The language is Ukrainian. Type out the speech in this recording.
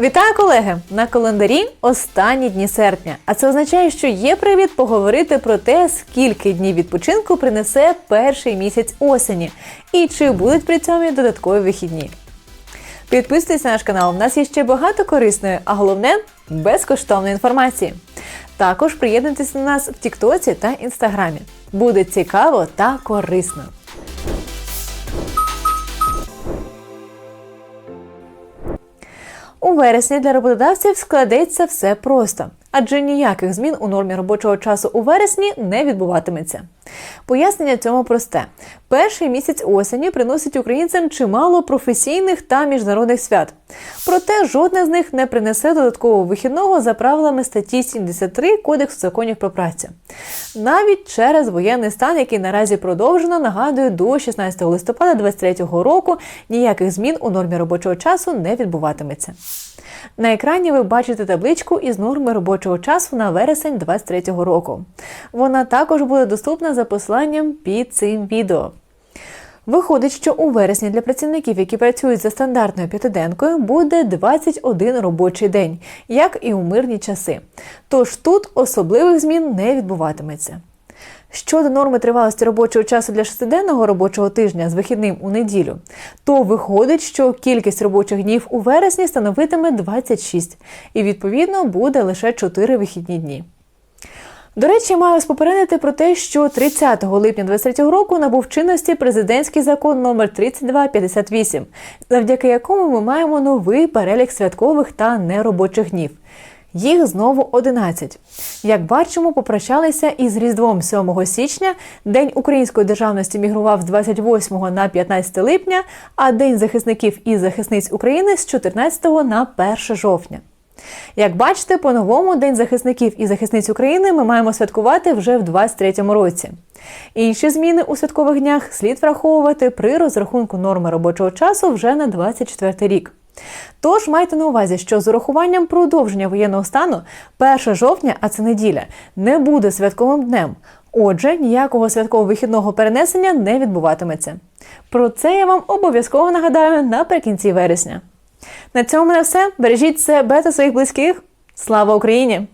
Вітаю, колеги! На календарі останні дні серпня. А це означає, що є привід поговорити про те, скільки днів відпочинку принесе перший місяць осені, і чи будуть при цьому додаткові вихідні. Підписуйтесь на наш канал. У нас є ще багато корисної, а головне безкоштовної інформації. Також приєднуйтесь до нас в Тіктоці та Інстаграмі. Буде цікаво та корисно. У вересні для роботодавців складеться все просто, адже ніяких змін у нормі робочого часу у вересні не відбуватиметься. Пояснення цьому просте: перший місяць осені приносить українцям чимало професійних та міжнародних свят. Проте жодне з них не принесе додаткового вихідного за правилами статті 73 Кодексу законів про працю. Навіть через воєнний стан, який наразі продовжено, нагадую, до 16 листопада 2023 року ніяких змін у нормі робочого часу не відбуватиметься. На екрані ви бачите табличку із норми робочого часу на вересень 2023 року. Вона також буде доступна за посиланням під цим відео. Виходить, що у вересні для працівників, які працюють за стандартною п'ятиденкою, буде 21 робочий день, як і у мирні часи. Тож тут особливих змін не відбуватиметься. Щодо норми тривалості робочого часу для шестиденного робочого тижня з вихідним у неділю, то виходить, що кількість робочих днів у вересні становитиме 26, і відповідно буде лише 4 вихідні дні. До речі, маю вас попередити про те, що 30 липня 2023 року набув чинності президентський закон номер 3258, завдяки якому ми маємо новий перелік святкових та неробочих днів. Їх знову 11. Як бачимо, попрощалися із Різдвом 7 січня. День української державності мігрував з 28 на 15 липня, а День захисників і захисниць України з 14 на 1 жовтня. Як бачите, по-новому День захисників і захисниць України ми маємо святкувати вже в 23-му році. Інші зміни у святкових днях слід враховувати при розрахунку норми робочого часу вже на 24 рік. Тож майте на увазі, що з урахуванням продовження воєнного стану 1 жовтня, а це неділя, не буде святковим днем. Отже, ніякого святкового вихідного перенесення не відбуватиметься. Про це я вам обов'язково нагадаю наприкінці вересня. На цьому на все. Бережіть себе та своїх близьких. Слава Україні!